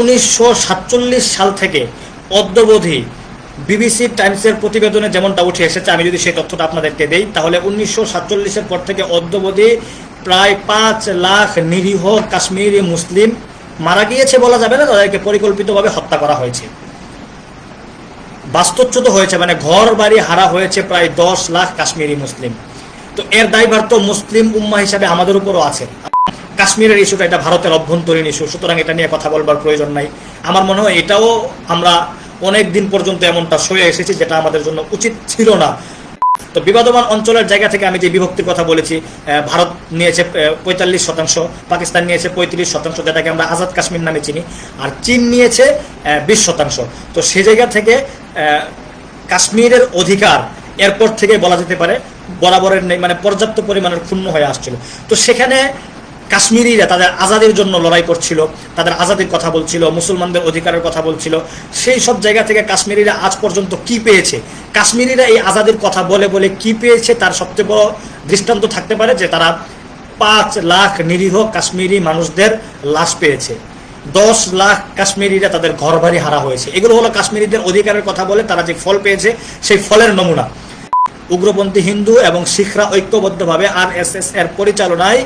উনিশশো সাতচল্লিশ সাল থেকে অদ্যবধি বিবিসি টাইমসের প্রতিবেদনে যেমনটা উঠে এসেছে, আমি যদি সেই তথ্যটা আপনাদেরকে দেই, তাহলে উনিশশো সাতচল্লিশের পর থেকে অদ্যবধি প্রায় পাঁচ লাখ নিরীহ কাশ্মীরি মুসলিম মারা গিয়েছে বলা যাবে না, তাদেরকে পরিকল্পিতভাবে হত্যা করা হয়েছে। বাস্তুচ্যুত হয়েছে মানে ঘর বাড়ি হারা হয়েছে প্রায় দশ লাখ কাশ্মীরি মুসলিম। তো এর দায়ভার তো মুসলিম উম্মা হিসাবে আমাদের উপরও আছে। কাশ্মীরের ইস্যুটা এটা ভারতের অভ্যন্তরীণ ইস্যু সুতরাং এটা নিয়ে কথা বলবার প্রয়োজন নাই। আমার মনে হয় এটাও আমরা অনেক দিন পর্যন্ত এমনটা সয়ে এসেছি যেটা আমাদের জন্য উচিত ছিল না। তো বিবাদমান অঞ্চলের জায়গা থেকে আমি যে বিভক্তির কথা বলেছি ভারত নিয়েছে পঁয়তাল্লিশ শতাংশ, পাকিস্তান নিয়েছে পঁয়ত্রিশ শতাংশ, যেটাকে আমরা আজাদ কাশ্মীর নামে চিনি, আর চীন নিয়েছে বিশ শতাংশ। তো সে জায়গা থেকে কাশ্মীরের অধিকার এরপর থেকে বলা যেতে পারে, বরাবরের মানে পর্যাপ্ত পরিমাণের ক্ষুণ্ণ হয়ে আসছিল। তো সেখানে কাশ্মীরিরা তাদের আজাদের জন্য লড়াই করছিল, তাদের আজাদের কথা বলছিল, মুসলমানদের অধিকারের কথা বলছিল। সেই সব জায়গা থেকে কাশ্মীরিরা আজ পর্যন্ত কি পেয়েছে? কাশ্মীরিরা এই আজাদের কথা বলে বলে কি পেয়েছে তার সবচেয়ে বড় দৃষ্টান্ত থাকতে পারে যে তারা পাঁচ লাখ নিরীহ কাশ্মীরি মানুষদের লাশ পেয়েছে। দশ লাখ কাশ্মীরিরা তাদের ঘর বাড়ি হারা হয়েছে। এগুলো হলো কাশ্মীরিদের অধিকারের কথা বলে তারা যে ফল পেয়েছে, সেই ফলের নমুনা। উগ্রপন্থী হিন্দু এবং শিখরা ঐক্যবদ্ধভাবে আর এস এর পরিচালনায়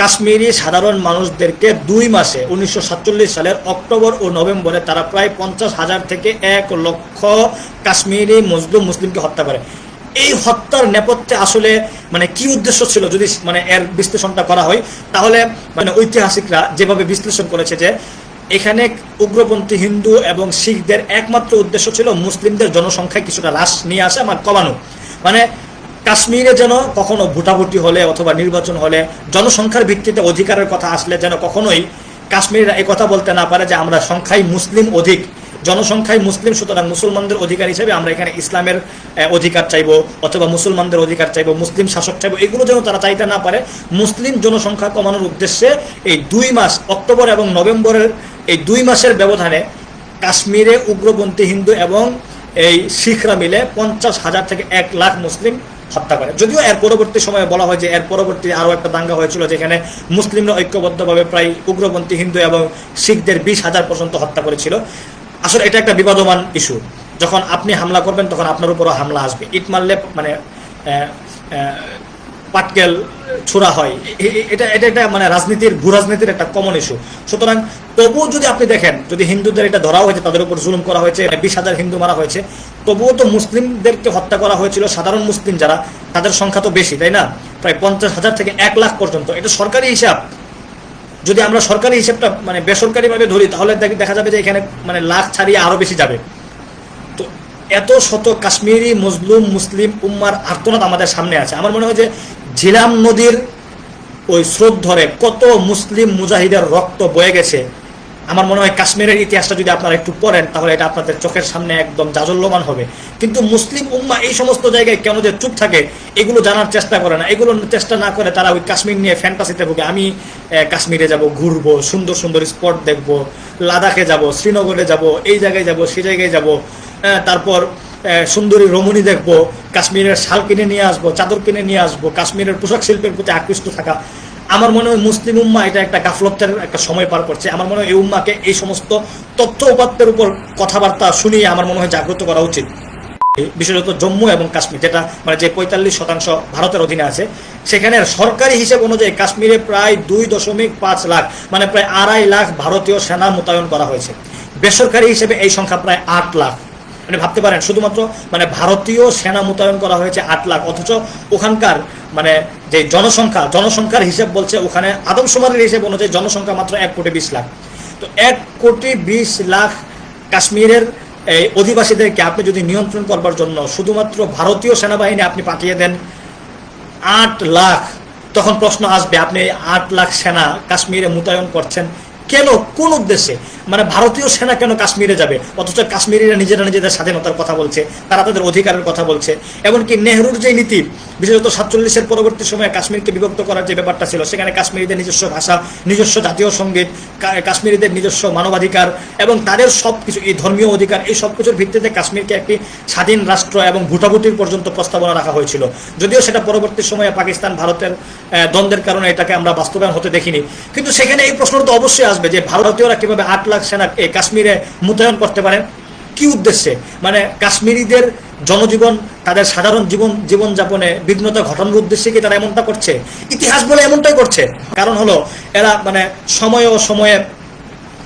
কাশ্মীরি সাধারণ মানুষদেরকে দুই মাসে উনিশশো সাতচল্লিশ সালের অক্টোবর ও নভেম্বরে তারা প্রায় পঞ্চাশ হাজার থেকে এক লক্ষ কাশ্মীরি মজলুম মুসলিমকে হত্যা করে। এই হত্যার নেপথ্যে আসলে মানে কি উদ্দেশ্য ছিল যদি মানে এর বিশ্লেষণটা করা হয়, তাহলে মানে ঐতিহাসিকরা যেভাবে বিশ্লেষণ করেছে যে এখানে উগ্রপন্থী হিন্দু এবং শিখদের একমাত্র উদ্দেশ্য ছিল মুসলিমদের জনসংখ্যায় কিছুটা হ্রাস নিয়ে আসা মানে কমানো। মানে কাশ্মীরে যেন কখনো ভোটাভুটি হলে অথবা নির্বাচন হলে জনসংখ্যার ভিত্তিতে অধিকারের কথা আসলে যেন কখনোই কাশ্মীরিরা কথা বলতে না পারে যে আমরা সংখ্যায় মুসলিম অধিক। জনসংখ্যায় মুসলিম, সুতরাং মুসলমানদের অধিকার হিসেবে আমরা এখানে ইসলামের অধিকার চাইব অথবা মুসলমানদের অধিকার চাইব, মুসলিম শাসক চাইব, এগুলো যেন তারা চাইতে না পারে। মুসলিম জনসংখ্যা কমানোর উদ্দেশ্যে এই দুই মাস, অক্টোবর এবং নভেম্বরের এই দুই মাসের ব্যবধানে কাশ্মীরে উগ্রপন্থী হিন্দু এবং এই শিখরা মিলে পঞ্চাশ হাজার থেকে এক লাখ মুসলিম হত্যা করে। যদিও এর পরবর্তী সময়ে বলা হয় যে এর পরবর্তী আরও একটা দাঙ্গা হয়েছিল যেখানে মুসলিমরা ঐক্যবদ্ধভাবে প্রায় উগ্রপন্থী হিন্দু এবং শিখদের বিশ হাজার পর্যন্ত হত্যা করেছিল। আসলে এটা একটা বিবাদমান ইস্যু। যখন আপনি হামলা করবেন, তখন আপনার উপরও হামলা আসবে। ইট মারলে মানে পাটকেল ছোড়া হয়। এটা এটা একটা মানে রাজনীতির ভূ রাজনীতির একটা কমন ইস্যু সুতরাং তবুও যদি আপনি দেখেন, যদি হিন্দুদের এটা ধরা হয়েছে, তাদের উপর জুলুম করা হয়েছে বিশ হাজার হিন্দু মারা হয়েছে, তবুও তো মুসলিমদেরকে হত্যা করা হয়েছিল, সাধারণ মুসলিম যারা, তাদের সংখ্যা তো বেশি, তাই না? প্রায় পঞ্চাশ হাজার থেকে এক লাখ পর্যন্ত। এটা সরকারি হিসাব। যদি আমরা সরকারি হিসাবটা মানে বেসরকারিভাবে ধরি, তাহলে দেখ- যাবে যে এখানে মানে লাখ ছাড়িয়ে আরও বেশি যাবে। এত শত কাশ্মীরি মজলুম মুসলিম উম্মার আর্তনাদ আমাদের সামনে আছে। আমার মনে হয় যে ঝিলাম নদীর ওই স্রোত ধরে কত মুসলিম মুজাহিদের রক্ত বয়ে গেছে। আমার মনে হয় কাশ্মীরের ইতিহাসটা যদি আপনারা একটু পড়েন, তাহলে এটা আপনাদের চোখের সামনে একদম জাজল্যমান হবে। কিন্তু মুসলিম উম্মা এই সমস্ত জায়গায় কেন যে চুপ থাকে, এগুলো জানার চেষ্টা করে না। এগুলো চেষ্টা না করে তারা ওই কাশ্মীর নিয়ে ফ্যান্টাসিতে ভুগে। আমি কাশ্মীরে যাব, ঘুরবো, সুন্দর সুন্দর স্পট দেখব, লাদাখে যাব, শ্রীনগরে যাব, এই জায়গায় যাব সেই জায়গায় যাব তারপর সুন্দরী রমণী দেখব, কাশ্মীরের শাল কিনে নিয়ে আসব, চাদর কিনে নিয়ে আসব, কাশ্মীরের পোশাক শিল্পের প্রতি আকৃষ্ট থাকা। আমার মনে হয় মুসলিম উম্মা এটা একটা গাফলতের একটা সময় পার করছে। আমার মনে হয় এই উম্মাকে এই সমস্ত তথ্য উপাত্তের উপর কথাবার্তা শুনিয়ে আমার মনে হয় জাগ্রত করা উচিত। বিশেষত জম্মু এবং কাশ্মীর, যেটা মানে যে পঁয়তাল্লিশ শতাংশ ভারতের অধীনে আছে সেখানে সরকারি হিসেব অনুযায়ী কাশ্মীরে প্রায় দুই দশমিক পাঁচ লাখ মানে প্রায় আড়াই লাখ ভারতীয় সেনা মোতায়েন করা হয়েছে। বেসরকারি হিসেবে এই সংখ্যা প্রায় আট লাখ। মানে ভাবতে পারেন, শুধুমাত্র মানে ভারতীয় সেনা মোতায়েন করা হয়েছে আট লাখ, অথচ ওখানকার মানে যে জনসংখ্যা, জনসংখ্যার হিসেব বলছে ওখানে আদমশুমারির হিসেব অনুযায়ী জনসংখ্যা মাত্র এক কোটি বিশ লাখ। তো এক কোটি বিশ লাখ কাশ্মীরের এই অধিবাসীদেরকে আপনি যদি নিয়ন্ত্রণ করবার জন্য শুধুমাত্র ভারতীয় সেনাবাহিনী আপনি পাঠিয়ে দেন আট লাখ, তখন প্রশ্ন আসবে, আপনি আট লাখ সেনা কাশ্মীরে মোতায়েন করছেন কেন? কোন উদ্দেশ্যে? মানে ভারতীয় সেনা কেন কাশ্মীরে যাবে? অথচ কাশ্মীরিরা নিজেরা নিজেদের স্বাধীনতার কথা বলছে, তারা তাদের অধিকারের কথা বলছে। এমনকি নেহরুর যে নীতি, বিশেষত সাতচল্লিশের পরবর্তী সময়ে কাশ্মীরকে বিভক্ত করার যে ব্যাপারটা ছিল, সেখানে কাশ্মীরিদের নিজস্ব ভাষা, নিজস্ব জাতীয় সংগীত কাশ্মীরিদের নিজস্ব মানবাধিকার এবং তাদের সব কিছু এই ধর্মীয় অধিকার, এই সব কিছুর ভিত্তিতে কাশ্মীরকে একটি স্বাধীন রাষ্ট্র এবং ভুটাভুটির পর্যন্ত প্রস্তাবনা রাখা হয়েছিল। যদিও সেটা পরবর্তী সময়ে পাকিস্তান, ভারতের দ্বন্দ্বের কারণে এটাকে আমরা বাস্তবায়ন হতে দেখিনি। কিন্তু সেখানে এই প্রশ্নটা তো অবশ্যই আসবে যে ভারতীয়রা কীভাবে আট লাখ সেনা কাশ্মীরে মোতায়েন করতে পারেন কি উদ্দেশ্যে? মানে কাশ্মীরিদের জনজীবন, তাদের সাধারণ জীবন, জীবনযাপনে বিঘ্নতা ঘটানোর উদ্দেশ্যে কি তারা এমনটা করছে? ইতিহাস বলে এমনটাই করছে। কারণ হলো, এরা মানে সময়ে ও সময়ে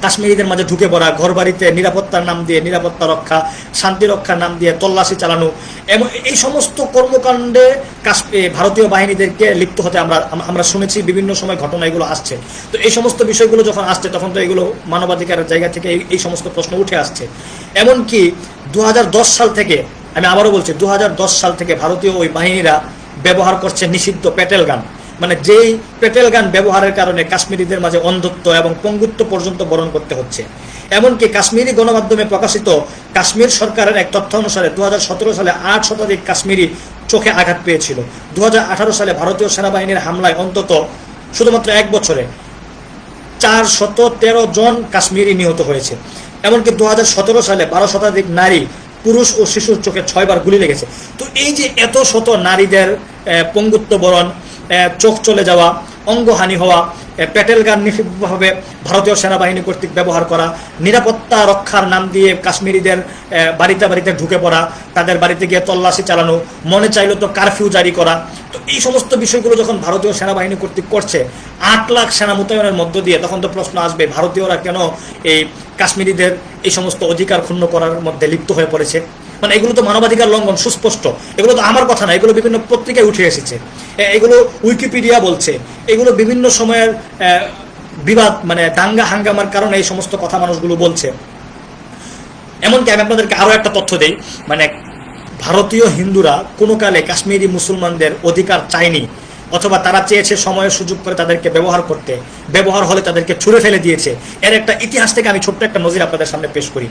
কাশ্মীরিদের মাঝে ঢুকে পড়া ঘর বাড়িতে নিরাপত্তার নাম দিয়ে নিরাপত্তা রক্ষা, শান্তি রক্ষার নাম দিয়ে তল্লাশি চালানো এবং এই সমস্ত কর্মকাণ্ডে ভারতীয় বাহিনীদেরকে লিপ্ত হতে আমরা আমরা শুনেছি, বিভিন্ন সময় ঘটনা এগুলো আসছে। তো এই সমস্ত বিষয়গুলো যখন আসছে, তখন তো এগুলো মানবাধিকারের জায়গা থেকে এই- এই সমস্ত প্রশ্ন উঠে আসছে। এমনকি দু হাজার দশ সাল থেকে, আমি আবারও বলছি দু হাজার দশ সাল থেকে ভারতীয় ওই বাহিনীরা ব্যবহার করছে নিষিদ্ধ প্যাটেল গান। মানে যেই পেটেল গান ব্যবহারের কারণে কাশ্মীরিদের মাঝে অন্ধত্ব এবং পঙ্গুত্ব পর্যন্ত বরণ করতে হচ্ছে। এমনকি কাশ্মীরি গণমাধ্যমে প্রকাশিত কাশ্মীর সরকারের এক তথ্য অনুসারে দুহাজার সতেরো সালে আট শতাধিক কাশ্মীরি চোখে আঘাত পেয়েছিল। দুহাজার আঠারো সালে ভারতীয় সেনাবাহিনীর হামলায় অন্তত শুধুমাত্র এক বছরে চার শত তেরো জন কাশ্মীরি নিহত হয়েছে। এমনকি দু হাজার সতেরো সালে বারো শতাধিক নারী, পুরুষ ও শিশুর চোখে ছয়বার গুলি লেগেছে। তো এই যে এত শত নারীদের পঙ্গুত্ব বরণ চোখ চলে যাওয়া, অঙ্গহানি হওয়া পেটেল গান নিষিদ্ধভাবে ভারতীয় সেনাবাহিনী কর্তৃক ব্যবহার করা, নিরাপত্তা রক্ষার নাম দিয়ে কাশ্মীরিদের বাড়িতে বাড়িতে ঢুকে পড়া, তাদের বাড়িতে গিয়ে তল্লাশি চালানো, মনে চাইলো তো কারফিউ জারি করা। তো এই সমস্ত বিষয়গুলো যখন ভারতীয় সেনাবাহিনী কর্তৃক করছে, আট লাখ সেনা মোতায়েনের মধ্য দিয়ে তখন তো প্রশ্ন আসবে, ভারতীয়রা কেন এই কাশ্মীরিদের এই সমস্ত অধিকার ক্ষুণ্ণ করার মধ্যে লিপ্ত হয়ে পড়েছে? মানে এগুলো তো মানবাধিকার লঙ্ঘন, সুস্পষ্ট। এগুলো তো আমার কথা না, এগুলো বিভিন্ন পত্রিকায় উঠে এসেছে। এগুলো উইকিপিডিয়া বলছে। এগুলো বিভিন্ন সময়ের বিবাদ মানে দাঙ্গা হাঙ্গামার কারণে এই সমস্ত কথা মানুষগুলো বলছে। এমনকি আমি আপনাদেরকে আরও একটা তথ্য দেই মানে ভারতীয় হিন্দুরা কোনো কালে কাশ্মীরি মুসলমানদের অধিকার চায়নি, অথবা তারা চেয়েছে সময়ের সুযোগ করে তাদেরকে ব্যবহার করতে। ব্যবহার হলে তাদেরকে ছুঁড়ে ফেলে দিয়েছে। এর একটা ইতিহাস থেকে আমি ছোট্ট একটা নজির আপনাদের সামনে পেশ করি।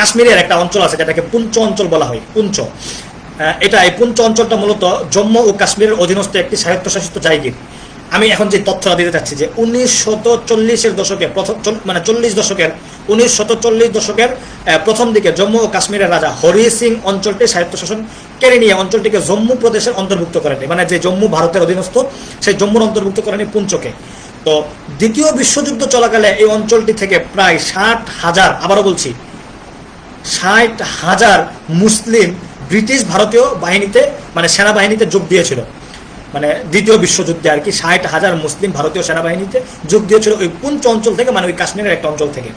কাশ্মীরের একটা অঞ্চল আছে, যেটাকে পুঞ্চ অঞ্চল বলা হয়, পুঞ্চ। এটা এই পুঞ্চ অঞ্চলটা মূলত জম্মু ও কাশ্মীরের অধীনস্থ একটি স্বায়ত্তশাসিত জায়গা। আমি এখন যে তথ্যটা দিতে চাচ্ছি যে উনিশ শত চল্লিশের দশকে প্রথম মানে চল্লিশ দশকের উনিশ শত চল্লিশ দশকের প্রথম দিকে জম্মু ও কাশ্মীরের রাজা হরি সিং অঞ্চলটি স্বায়ত্তশাসন কেড়ে নিয়ে অঞ্চলটিকে জম্মু প্রদেশের অন্তর্ভুক্ত করেনি মানে যে জম্মু ভারতের অধীনস্থ, সেই জম্মুর অন্তর্ভুক্ত করেনি পুঞ্চকে। তো দ্বিতীয় বিশ্বযুদ্ধ চলাকালে এই অঞ্চলটি থেকে প্রায় ষাট হাজার, আবারও বলছি ষাট হাজার মুসলিম ব্রিটিশ ভারতীয় বাহিনীতে মানে সেনাবাহিনীতে যোগ দিয়েছিল। মানে দ্বিতীয় বিশ্বযুদ্ধে আর কি, ষাট হাজার মুসলিম ভারতীয় সেনাবাহিনীতে যোগ দিয়েছিল ওই পুঞ্চ অঞ্চল থেকে মানে ওই কাশ্মীরের একটা অঞ্চল থেকে।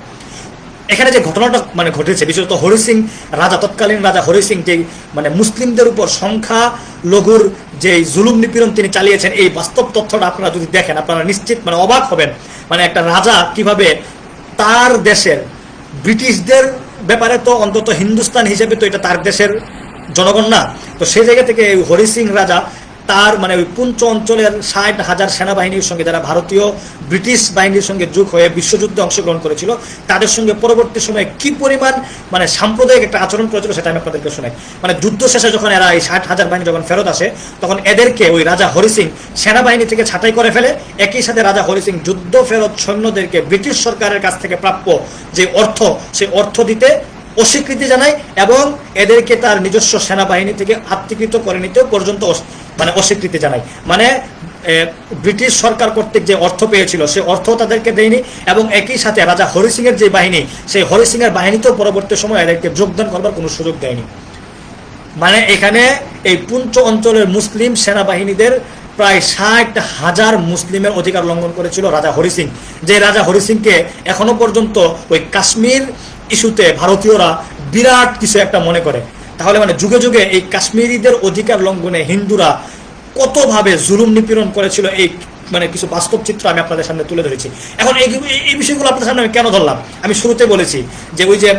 এখানে যে ঘটনাটা মানে ঘটেছে, বিশেষত হরি সিং রাজা, তৎকালীন রাজা হরি সিং যে মানে মুসলিমদের উপর সংখ্যা লঘুর যে জুলুম নিপীড়ন তিনি চালিয়েছেন, এই বাস্তব তথ্যটা আপনারা যদি দেখেন, আপনারা নিশ্চিত মানে অবাক হবেন। মানে একটা রাজা কীভাবে তার দেশের ব্রিটিশদের ব্যাপারে তো অন্তত হিন্দুস্তান হিসেবে তো এটা তার দেশের জনগণ না। তো সেই জায়গা থেকে হরি সিং রাজা তার মানে ওই পুঞ্চ অঞ্চলের ষাট হাজার সেনাবাহিনীর সঙ্গে যারা ভারতীয়, ব্রিটিশ বাহিনীর সঙ্গে যোগ হয়ে বিশ্বযুদ্ধে অংশগ্রহণ করেছিল, তাদের সঙ্গে পরবর্তী সময়ে কি পরিমাণ মানে সাম্প্রদায়িক একটা আচরণ করেছিল সেটা আমি আপনাদেরকে শোনাই। মানে যুদ্ধ শেষে যখন এরা এই ষাট হাজার বাহিনী যখন ফেরত আসে, তখন এদেরকে ওই রাজা হরি সিং সেনাবাহিনী থেকে ছাঁটাই করে ফেলে। একই সাথে রাজা হরি সিং যুদ্ধ ফেরত সৈন্যদেরকে ব্রিটিশ সরকারের কাছ থেকে প্রাপ্য যে অর্থ, সেই অর্থ দিতে অস্বীকৃতি জানায় এবং এদেরকে তার নিজস্ব সেনাবাহিনী থেকে আত্মীকৃত করে নিতেও পর্যন্ত মানে অস্বীকৃতি জানায়। মানে ব্রিটিশ সরকার কর্তৃক যে অর্থ পেয়েছিল, সে অর্থ তাদেরকে দেয়নি এবং একই সাথে রাজা হরি সিং এর যে বাহিনী সেই হরি সিং এর বাহিনীতেও পরবর্তী সময় এদেরকে যোগদান করবার কোনো সুযোগ দেয়নি। মানে এখানে এই পুঞ্চ অঞ্চলের মুসলিম সেনাবাহিনীদের প্রায় ষাট হাজার মুসলিমের অধিকার লঙ্ঘন করেছিল রাজা হরি সিং যে রাজা হরি সিংকে এখনও পর্যন্ত ওই কাশ্মীর ইস্যুতে ভারতীয়রা বিরাট কিছু একটা মনে করে। তাহলে মানে যুগে যুগে এই কাশ্মীরিদের অধিকার লঙ্ঘনে হিন্দুরা কতভাবে জুলুম নিপীড়ন করেছিল এই মানে কিছু বাস্তব চিত্র আমি আপনাদের সামনে তুলে ধরেছি। এখন এই, এই- বিষয়গুলো আপনাদের সামনে আমি কেন ধরলাম? আমি শুরুতে বলেছি যে ওই যে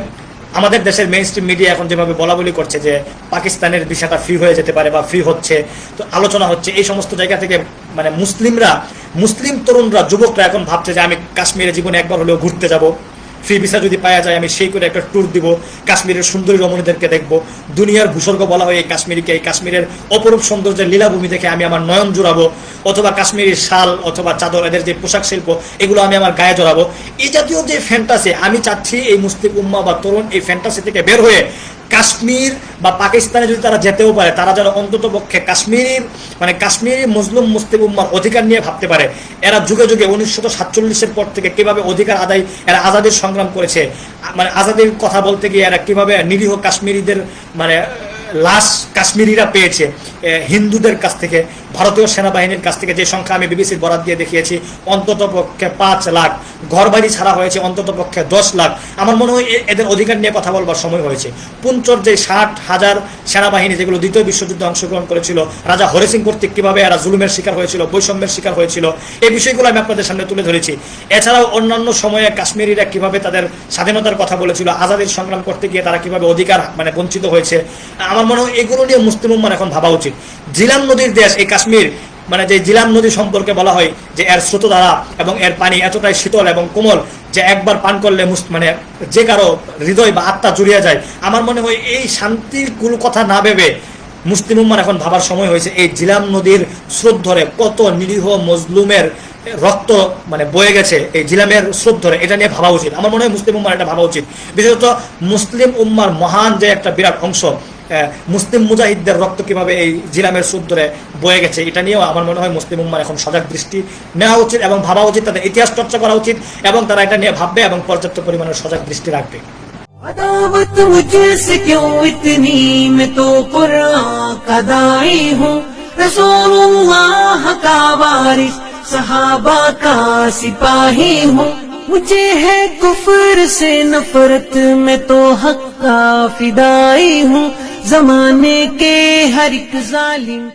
আমাদের দেশের মেইন স্ট্রিম মিডিয়া এখন যেভাবে বলা বলি করছে যে পাকিস্তানের বিষয়টা ফ্রি হয়ে যেতে পারে বা ফ্রি হচ্ছে, তো আলোচনা হচ্ছে, এই সমস্ত জায়গা থেকে মানে মুসলিমরা, মুসলিম তরুণরা, যুবকরা এখন ভাবছে যে আমি কাশ্মীরে জীবনে একবার হলেও ঘুরতে যাব। ফ্রি ভিসা যদি পাওয়া যায়, আমি সেই করে একটা ট্যুর দিব। কাশ্মীরের সুন্দরী রমণীদেরকে দেখব। দুনিয়ার ভূস্বর্গ বলা হয় এই কাশ্মীরকে। এই কাশ্মীরের অপরূপ সৌন্দর্যের লীলাভূমি দেখে আমি আমার নয়ন জোড়াবো। অথবা কাশ্মীরি শাল, অথবা চাদর, এদের যে পোশাক শিল্প, এগুলো আমি আমার গায়ে জড়াবো। এই জাতীয় যে ফ্যান্টাসি আমি চাচ্ছি এই মুসলিম উম্মা বা তরুণ এই ফ্যান্টাসি থেকে বের হয়ে কাশ্মীর বা পাকিস্তানে যদি তারা যেতেও পারে, তারা যেন অন্তত পক্ষে কাশ্মীর মানে কাশ্মীরি মুসলিম মুসলিম উম্মার অধিকার নিয়ে ভাবতে পারে। এরা যুগে যুগে উনিশশো সাতচল্লিশের পর থেকে কীভাবে অধিকার আদায় এরা আজাদের সংগ্রাম করেছে। মানে আজাদের কথা বলতে গিয়ে এরা কীভাবে নিরীহ কাশ্মীরিদের মানে লাশ কাশ্মীরিরা পেয়েছে হিন্দুদের কাছ থেকে। ভারতীয় সেনাবাহিনীর কাছ থেকে যে সংখ্যা আমি বিবিসির বরাদ দিয়ে দেখিয়েছি, অন্তত পক্ষে পাঁচ লাখ। ঘরবাড়ি ছাড়া হয়েছে অন্তত পক্ষে দশ লাখ। আমার মনে হয় এদের অধিকার নিয়ে কথা বলবার সময় হয়েছে। পুঞ্চর যে ষাট হাজার সেনাবাহিনী, যেগুলো দ্বিতীয় বিশ্বযুদ্ধে অংশগ্রহণ করেছিল, রাজা হরি সিং কর্তৃক কীভাবে এরা জুলুমের শিকার হয়েছিল, বৈষম্যের শিকার হয়েছিল, এই বিষয়গুলো আমি আপনাদের সামনে তুলে ধরেছি। এছাড়াও অন্যান্য সময়ে কাশ্মীরিরা কীভাবে তাদের স্বাধীনতার কথা বলেছিল, আজাদের সংগ্রাম করতে গিয়ে তারা কীভাবে অধিকার মানে বঞ্চিত হয়েছে, আমার মনে হয় এগুলো নিয়ে মুসলিম এখন ভাবা উচিত। জিলাম নদীর দেশ এই কাশ্মীর মানে যে জিলাম নদী সম্পর্কে বলা হয়, যে এর স্রোতধারা এবং এর পানি এতটাই শীতল এবং কোমল যে একবার পান করলে মানে যে কারও হৃদয় বা আত্মা জুড়িয়ে যায়। আমার মনে হয় এই শান্তির কোনো কথা না ভেবে মুসলিম উম্মার এখন ভাবার সময় হয়েছে এই জিলাম নদীর স্রোত ধরে কত নিরীহ মজলুমের রক্ত মানে বয়ে গেছে এই জিলামের স্রোত ধরে। এটা নিয়ে ভাবা উচিত। আমার মনে হয় মুসলিম উম্মার এটা ভাবা উচিত। বিশেষত মুসলিম উম্মার মহান যে একটা বিরাট অংশ মুসলিম মুজাহিদদের রক্ত কিভাবে এই জিলামের স্রোত ধরে বয়ে গেছে এটা নিয়েও আমার মনে হয় মুসলিম উম্মার এখন সজাগ দৃষ্টি নেওয়া উচিত এবং ভাবা উচিত তাদের ইতিহাস চর্চা করা উচিত এবং তারা এটা নিয়ে ভাববে এবং পর্যাপ্ত পরিমাণে সজাগ দৃষ্টি রাখবে अदावत मुझसे क्यों इतनी मैं तो कुरान का दाई हूँ रसूलुल्लाह का वारिस सहाबा का सिपाही हूँ मुझे है कुफर से नफरत मैं तो हक का फिदाई हूँ زمانے کے ہر ایک ظالم